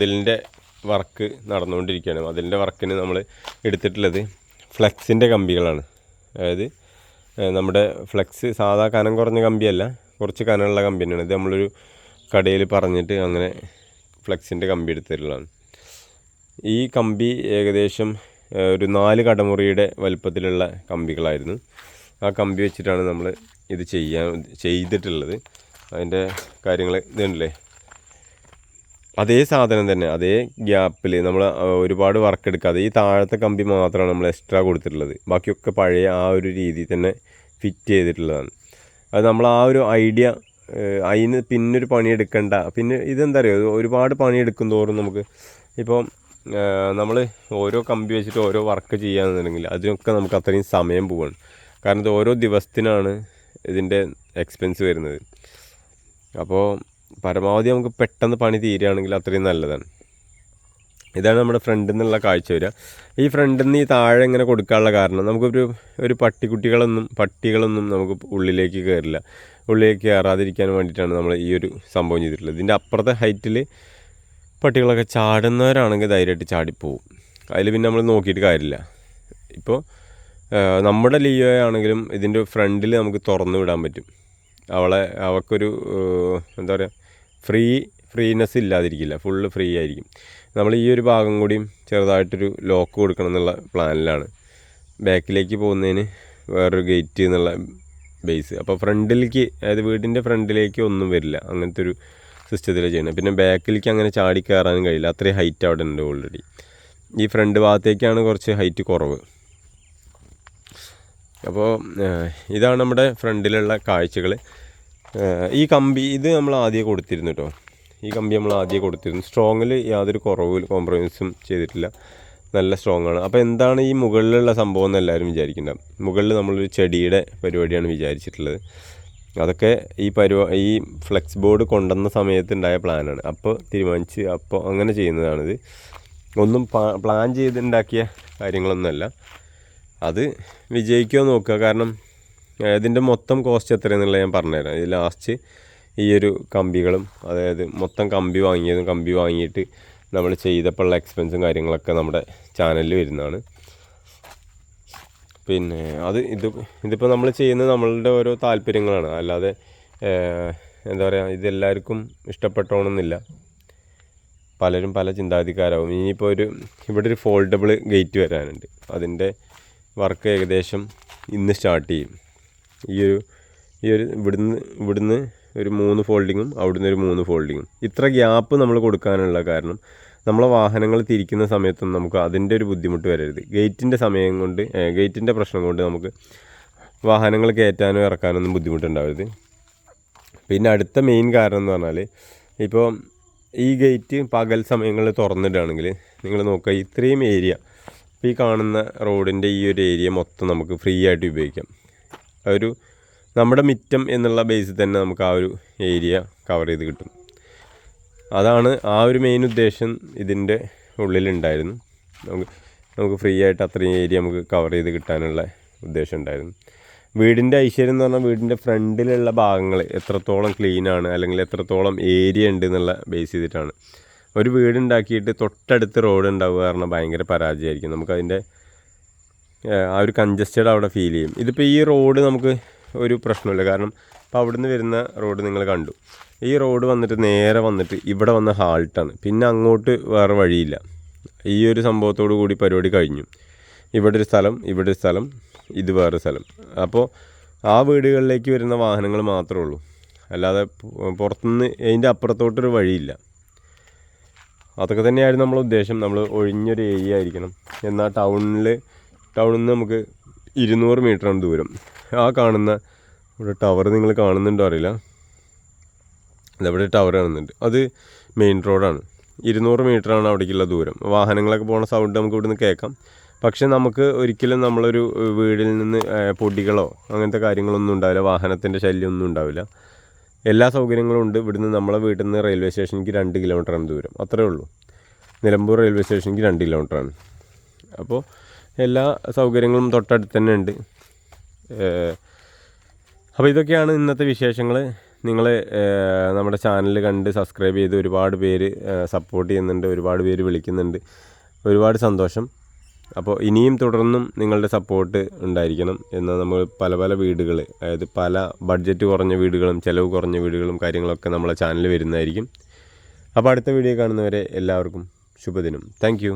അതിലിന്റെ work നടന്നുകൊണ്ടിരിക്കുകയാണ്. അതിലിന്റെ വർക്കിന് നമ്മൾ എടുത്തിട്ടുള്ളത് ഫ്ലെക്സിന്റെ കമ്പികളാണ്. അതായത് നമ്മുടെ ഫ്ലെക്സ് സാധാ കനം കുറഞ്ഞ കമ്പിയല്ല കുറച്ച് കനമുള്ള കമ്പി തന്നെയാണ് ഇത് നമ്മളൊരു കടയിൽ പറഞ്ഞിട്ട് അങ്ങനെ ഫ്ലെക്സിന്റെ കമ്പി എടുത്തിട്ടുള്ളതാണ്. ഈ കമ്പി ഏകദേശം ഒരു നാല് കടമുറിയുടെ വലുപ്പത്തിലുള്ള കമ്പികളായിരുന്നു. ആ കമ്പി വെച്ചിട്ടാണ് നമ്മൾ ഇത് ചെയ്യാൻ ചെയ്തിട്ടുള്ളത്. അതിന്റെ കാര്യങ്ങൾ ഇതുണ്ടല്ലേ? അതേ സാധനം തന്നെ അതേ ഗ്യാപ്പിൽ നമ്മൾ ഒരുപാട് വർക്ക് എടുക്കാതെ ഈ താഴത്തെ കമ്പി മാത്രമാണ് നമ്മൾ എക്സ്ട്രാ കൊടുത്തിട്ടുള്ളത്. ബാക്കിയൊക്കെ പഴയ ആ ഒരു രീതി തന്നെ ഫിറ്റ് ചെയ്തിട്ടുള്ളതാണ്. അത് നമ്മൾ ആ ഒരു ഐഡിയ അതിന് പിന്നൊരു പണിയെടുക്കണ്ട പിന്നെ ഇതെന്താ അറിയോ ഒരുപാട് പണിയെടുക്കും തോറും നമുക്ക് ഇപ്പോൾ നമ്മൾ ഓരോ കമ്പി വെച്ചിട്ട് ഓരോ വർക്ക് ചെയ്യാന്നുണ്ടെങ്കിൽ അതിനൊക്കെ നമുക്ക് അത്രയും സമയം പോവാണ്. കാരണം ഇത് ഓരോ ദിവസത്തിനാണ് ഇതിന്റെ എക്സ്പെൻസ് വരുന്നത്. അപ്പോൾ പരമാവധി നമുക്ക് പെട്ടെന്ന് പണി തീരുകയാണെങ്കിൽ അത്രയും നല്ലതാണ്. ഇതാണ് നമ്മുടെ ഫ്രണ്ടിൽ നിന്നുള്ള കാഴ്ച വരിക. ഈ ഫ്രണ്ടിൽ നിന്ന് ഈ താഴെ ഇങ്ങനെ കൊടുക്കാനുള്ള കാരണം നമുക്കൊരു ഒരു പട്ടിക്കുട്ടികളൊന്നും പട്ടികളൊന്നും നമുക്ക് ഉള്ളിലേക്ക് കയറില്ല ഉള്ളിലേക്ക് കയറാതിരിക്കാൻ വേണ്ടിയിട്ടാണ് നമ്മൾ ഈ ഒരു സംഭവം ചെയ്തിട്ടുള്ളത്. ഇതിന്റെ അപ്പുറത്തെ ഹൈറ്റിൽ പട്ടികളൊക്കെ ചാടുന്നവരാണെങ്കിൽ ധൈര്യമായിട്ട് ചാടിപ്പോവും. അതിൽ പിന്നെ നമ്മൾ നോക്കിയിട്ട് കാര്യമില്ല. ഇപ്പോൾ നമ്മുടെ ലിയോ ആണെങ്കിലും ഇതിന്റെ ഫ്രണ്ടിൽ നമുക്ക് തുറന്നു വിടാൻ പറ്റും. അവളെ അവൾക്കൊരു എന്താ പറയുക ഫ്രീ ഫ്രീനെസ് ഇല്ലാതിരിക്കില്ല. ഫുള്ള് ഫ്രീ ആയിരിക്കും. നമ്മൾ ഈ ഒരു ഭാഗം കൂടിയും ചെറുതായിട്ടൊരു ലോക്ക് കൊടുക്കണം എന്നുള്ള പ്ലാനിലാണ് ബാക്കിലേക്ക് പോകുന്നതിന് വേറൊരു ഗേറ്റ് എന്നുള്ള ബേസ് അപ്പോൾ ഫ്രണ്ടിലേക്ക് അതായത് വീടിന്റെ ഫ്രണ്ടിലേക്ക് ഒന്നും വരില്ല. അങ്ങനത്തെ ഒരു സിസ്റ്റത്തിൽ ചെയ്യണം പിന്നെ ബാക്കിലേക്ക് അങ്ങനെ ചാടി കയറാനും കഴിയില്ല. അത്രയും ഹൈറ്റ് അവിടെ ഉണ്ട് ഓൾറെഡി ഈ ഫ്രണ്ട് ഭാഗത്തേക്കാണ് കുറച്ച് ഹൈറ്റ് കുറവ്. അപ്പോൾ ഇതാണ് നമ്മുടെ ഫ്രണ്ടിലുള്ള കാഴ്ചകൾ ഈ കമ്പി ഇത് നമ്മൾ ആദ്യം കൊടുത്തിരുന്നു കേട്ടോ ഈ കമ്പി നമ്മൾ ആദ്യം കൊടുത്തിരുന്നു. സ്ട്രോങ്ങിൽ യാതൊരു കുറവും കോംപ്രമൈസും ചെയ്തിട്ടില്ല. നല്ല സ്ട്രോങ് ആണ്. അപ്പോൾ എന്താണ് ഈ മുകളിലുള്ള സംഭവം എന്ന് എല്ലാവരും വിചാരിക്കേണ്ട മുകളിൽ നമ്മളൊരു ചെടിയുടെ പരിപാടിയാണ് വിചാരിച്ചിട്ടുള്ളത്. അതൊക്കെ ഈ പരിപാ ഈ ഫ്ലെക്സ് ബോർഡ് കൊണ്ടുവന്ന സമയത്ത് ഉണ്ടായ പ്ലാനാണ് അപ്പോൾ തീരുമാനിച്ച് അപ്പോൾ അങ്ങനെ ചെയ്യുന്നതാണിത്. ഒന്നും പ്ലാൻ ചെയ്തുണ്ടാക്കിയ കാര്യങ്ങളൊന്നുമല്ല. അത് വിജയിക്കുമോ നോക്കുക. കാരണം ഇതിന്റെ മൊത്തം കോസ്റ്റ് എത്രയെന്നുള്ളത് ഞാൻ പറഞ്ഞുതരാം. ഇത് ലാസ്റ്റ് ഈ ഒരു കമ്പികളും അതായത് മൊത്തം കമ്പി വാങ്ങിയതും കമ്പി വാങ്ങിയിട്ട് നമ്മൾ ചെയ്തപ്പോഴുള്ള എക്സ്പെൻസും കാര്യങ്ങളൊക്കെ നമ്മുടെ ചാനലിൽ വരുന്നതാണ്. പിന്നെ അത് ഇത് ഇതിപ്പോൾ നമ്മൾ ചെയ്യുന്നത് നമ്മളുടെ ഓരോ താല്പര്യങ്ങളാണ്. അല്ലാതെ എന്താ പറയുക ഇതെല്ലാവർക്കും ഇഷ്ടപ്പെട്ടോണമെന്നില്ല പലരും പല ചിന്താഗതിക്കാരാവും. ഇനിയിപ്പോൾ ഒരു ഇവിടെ ഒരു ഫോൾഡബിൾ ഗേറ്റ് വരാനുണ്ട്. അതിന്റെ വർക്ക് ഏകദേശം ഇന്ന് സ്റ്റാർട്ട് ചെയ്യും. ഈ ഒരു ഈ ഒരു ഇവിടുന്ന് ഇവിടുന്ന് ഒരു മൂന്ന് ഫോൾഡിങ്ങും അവിടുന്ന് ഒരു മൂന്ന് ഫോൾഡിങ്ങും. ഇത്ര ഗ്യാപ്പ് നമ്മൾ കൊടുക്കാനുള്ള കാരണം നമ്മളെ വാഹനങ്ങൾ തിരിക്കുന്ന സമയത്തൊന്നും നമുക്ക് അതിന്റെ ഒരു ബുദ്ധിമുട്ട് വരരുത്. ഗേറ്റിന്റെ സമയം കൊണ്ട് ഗേറ്റിന്റെ പ്രശ്നം കൊണ്ട് നമുക്ക് വാഹനങ്ങൾ കയറ്റാനോ ഇറക്കാനോ ഒന്നും ബുദ്ധിമുട്ടുണ്ടാവരുത്. പിന്നെ അടുത്ത മെയിൻ കാരണം എന്ന് പറഞ്ഞാൽ ഇപ്പോൾ ഈ ഗേറ്റ് പകൽ സമയങ്ങളിൽ തുറന്നിടുകയാണെങ്കിൽ നിങ്ങൾ നോക്കുക ഇത്രയും ഏരിയ ഇപ്പോൾ ഈ കാണുന്ന റോഡിന്റെ ഈ ഒരു ഏരിയ മൊത്തം നമുക്ക് ഫ്രീ ആയിട്ട് ഉപയോഗിക്കാം. ഒരു നമ്മുടെ മിറ്റം എന്നുള്ള ബേസിൽ തന്നെ നമുക്ക് ആ ഒരു ഏരിയ കവർ ചെയ്ത് കിട്ടും. അതാണ് ആ ഒരു മെയിൻ ഉദ്ദേശം ഇതിന്റെ ഉള്ളിലുണ്ടായിരുന്നു. നമുക്ക് നമുക്ക് ഫ്രീ ആയിട്ട് അത്രയും ഏരിയ നമുക്ക് കവർ ചെയ്ത് കിട്ടാനുള്ള ഉദ്ദേശം ഉണ്ടായിരുന്നു. വീടിന്റെ ഐശ്വര്യം എന്ന് പറഞ്ഞാൽ വീടിന്റെ ഫ്രണ്ടിലുള്ള ഭാഗങ്ങൾ എത്രത്തോളം ക്ലീൻ ആണ് അല്ലെങ്കിൽ എത്രത്തോളം ഏരിയ ഉണ്ട് എന്നുള്ള ബേസ് ചെയ്തിട്ടാണ്. ഒരു വീടുണ്ടാക്കിയിട്ട് തൊട്ടടുത്ത് റോഡ് ഉണ്ടാവുക കാരണം ഭയങ്കര പരാജയമായിരിക്കും. നമുക്കതിന്റെ ആ ഒരു കൺജസ്റ്റഡ് അവിടെ ഫീൽ ചെയ്യും. ഇതിപ്പോൾ ഈ റോഡ് നമുക്ക് ഒരു പ്രശ്നമില്ല. കാരണം ഇപ്പോൾ അവിടുന്ന് വരുന്ന റോഡ് നിങ്ങൾ കണ്ടു. ഈ റോഡ് വന്നിട്ട് നേരെ വന്നിട്ട് ഇവിടെ വന്ന ഹാൾട്ടാണ് പിന്നെ അങ്ങോട്ട് വേറെ വഴിയില്ല. ഈ ഒരു സംഭവത്തോടു കൂടി പരിപാടി കഴിഞ്ഞു. ഇവിടെ ഒരു സ്ഥലം ഇവിടെ ഒരു സ്ഥലം ഇത് വേറെ സ്ഥലം. അപ്പോൾ ആ വീടുകളിലേക്ക് വരുന്ന വാഹനങ്ങൾ മാത്രമേ ഉള്ളൂ. അല്ലാതെ പുറത്തുനിന്ന് അതിന്റെ അപ്പുറത്തോട്ടൊരു വഴിയില്ല. അതൊക്കെ തന്നെയായിരുന്നു നമ്മളെ ഉദ്ദേശം. നമ്മൾ ഒഴിഞ്ഞൊരു ഏരിയ ആയിരിക്കണം. എന്നാൽ ടൗണിൽ ടൗണിൽ നിന്ന് നമുക്ക് ഇരുന്നൂറ് മീറ്ററാണ് ദൂരം. ആ കാണുന്ന ഇവിടെ ടവർ നിങ്ങൾ കാണുന്നുണ്ടോ അറിയില്ല. ഇതവിടെ ടവർ കാണുന്നുണ്ട്. അത് മെയിൻ റോഡാണ്. ഇരുന്നൂറ് മീറ്ററാണ് അവിടേക്കുള്ള ദൂരം. വാഹനങ്ങളൊക്കെ പോണ സൗണ്ട് നമുക്ക് ഇവിടുന്ന് കേൾക്കാം. പക്ഷേ നമുക്ക് ഒരിക്കലും നമ്മളൊരു വീടിൽ നിന്ന് പൊടികളോ അങ്ങനത്തെ കാര്യങ്ങളൊന്നും ഉണ്ടാവില്ല. വാഹനത്തിന്റെ ശല്യമൊന്നും ഉണ്ടാവില്ല. എല്ലാ സൗകര്യങ്ങളും ഉണ്ട്. ഇവിടുന്ന് നമ്മളെ വീട്ടിൽ നിന്ന് റെയിൽവേ സ്റ്റേഷനിലേക്ക് രണ്ട് കിലോമീറ്ററാണ് ദൂരം. അത്രേ ഉള്ളൂ. നിലമ്പൂർ റെയിൽവേ സ്റ്റേഷനിലേക്ക് രണ്ട് കിലോമീറ്ററാണ് അപ്പോൾ എല്ലാ സൗകര്യങ്ങളും തൊട്ടടുത്ത് തന്നെ ഉണ്ട്. അപ്പോൾ ഇതൊക്കെയാണ് ഇന്നത്തെ വിശേഷങ്ങൾ നിങ്ങൾ നമ്മുടെ ചാനൽ കണ്ട് സബ്സ്ക്രൈബ് ചെയ്ത് ഒരുപാട് പേര് സപ്പോർട്ട് ചെയ്യുന്നുണ്ട് ഒരുപാട് പേര് വിളിക്കുന്നുണ്ട്. ഒരുപാട് സന്തോഷം. അപ്പോൾ ഇനിയും തുടർന്നും നിങ്ങളുടെ സപ്പോർട്ട് ഉണ്ടായിരിക്കണം എന്ന് നമ്മൾ പല പല വീടുകൾ അതായത് പല ബഡ്ജറ്റ് കുറഞ്ഞ വീടുകളും ചിലവ് കുറഞ്ഞ വീടുകളും കാര്യങ്ങളൊക്കെ നമ്മളെ ചാനൽ വരുന്നതായിരിക്കും. അപ്പോൾ അടുത്ത വീഡിയോ കാണുന്നവരെ എല്ലാവർക്കും ശുഭദിനം. താങ്ക്